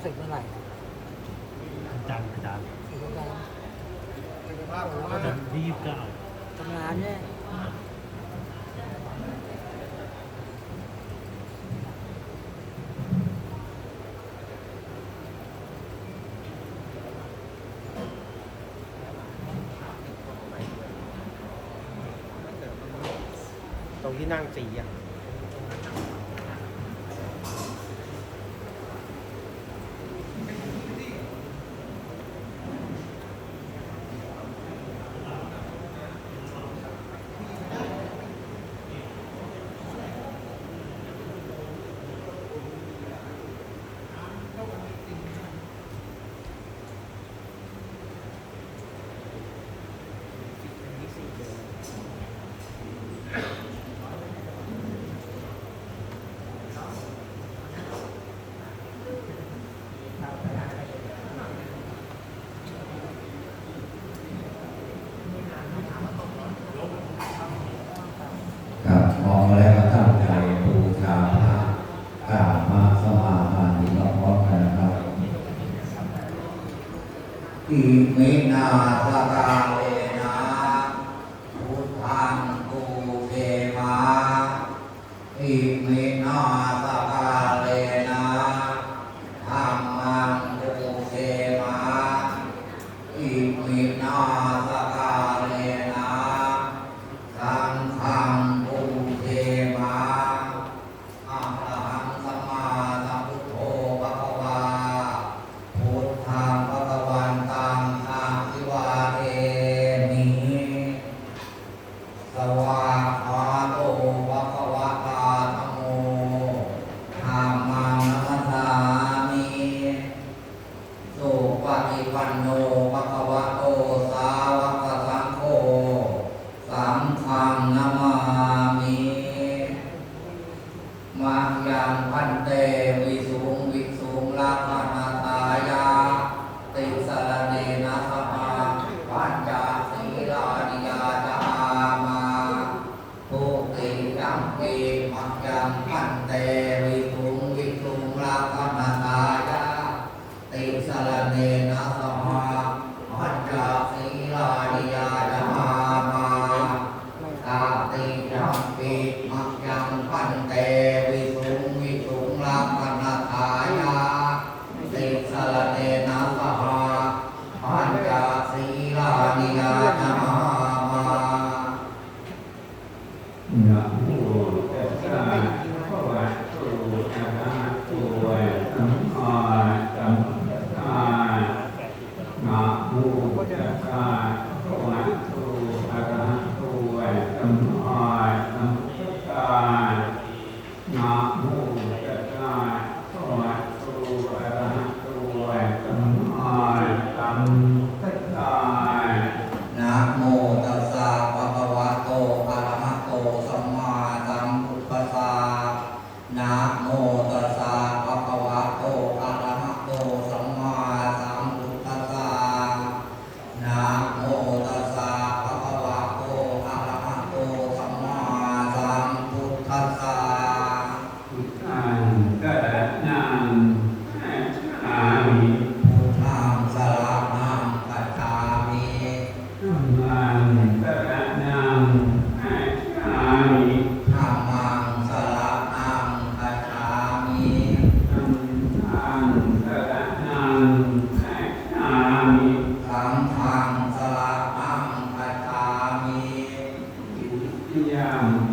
เสร็จเมื่อไหร่จันทร์อาจารย์ถึงกัวันจันทรียี่สิบเก้าทำงานเนี่ยตรงที่นั่งสี่อะ มินาสาเลนะพุทังกูเทมาอิม มังยังพันเตวิสุง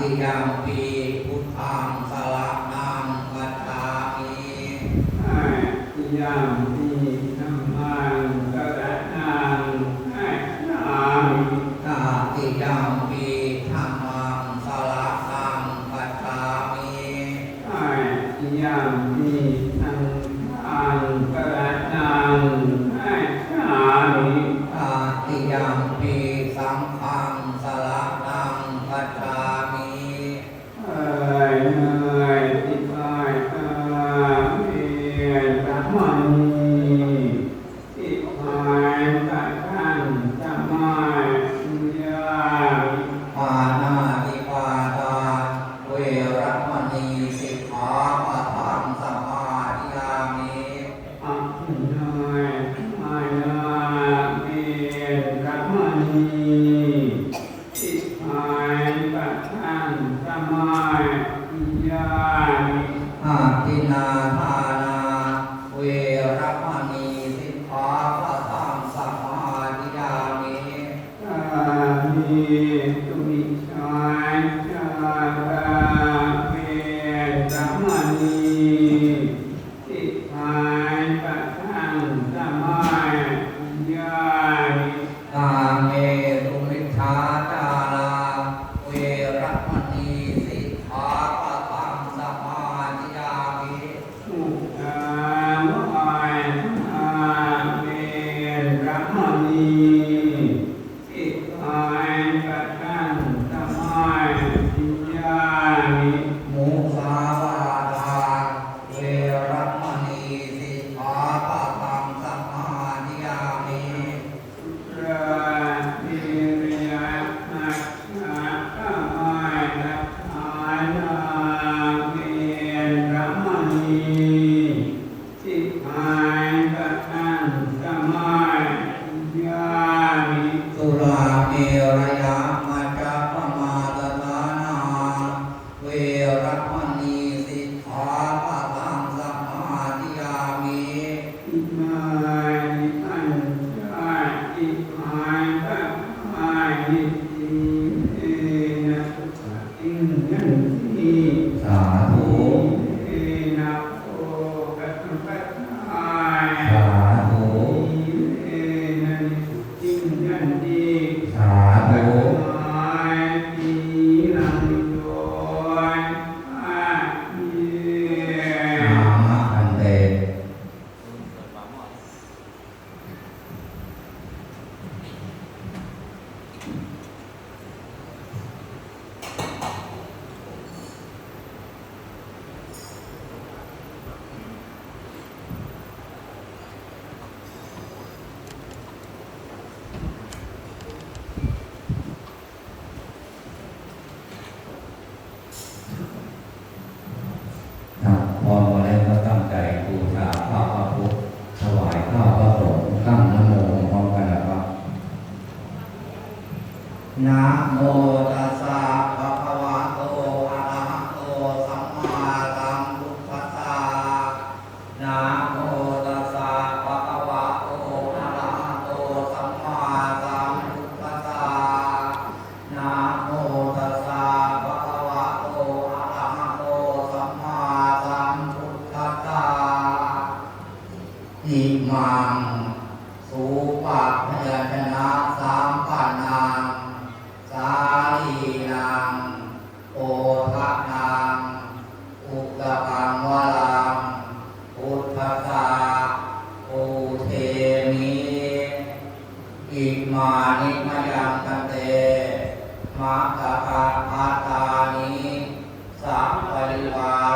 ติยังปีพุทธังสละนังกัจจาอิยั e นะโมตัสสะภะควะโตอะระหะโตสัมมาสัมพุทธะนะโมตัสสะภะควะโตอะระหะโตสัมมาสัมพุทธะนะโมตัสสะภะควะโตอะระหะโตสัมมาสัมพุทธะอิมังสุปะาคาพาตานิสังปริวา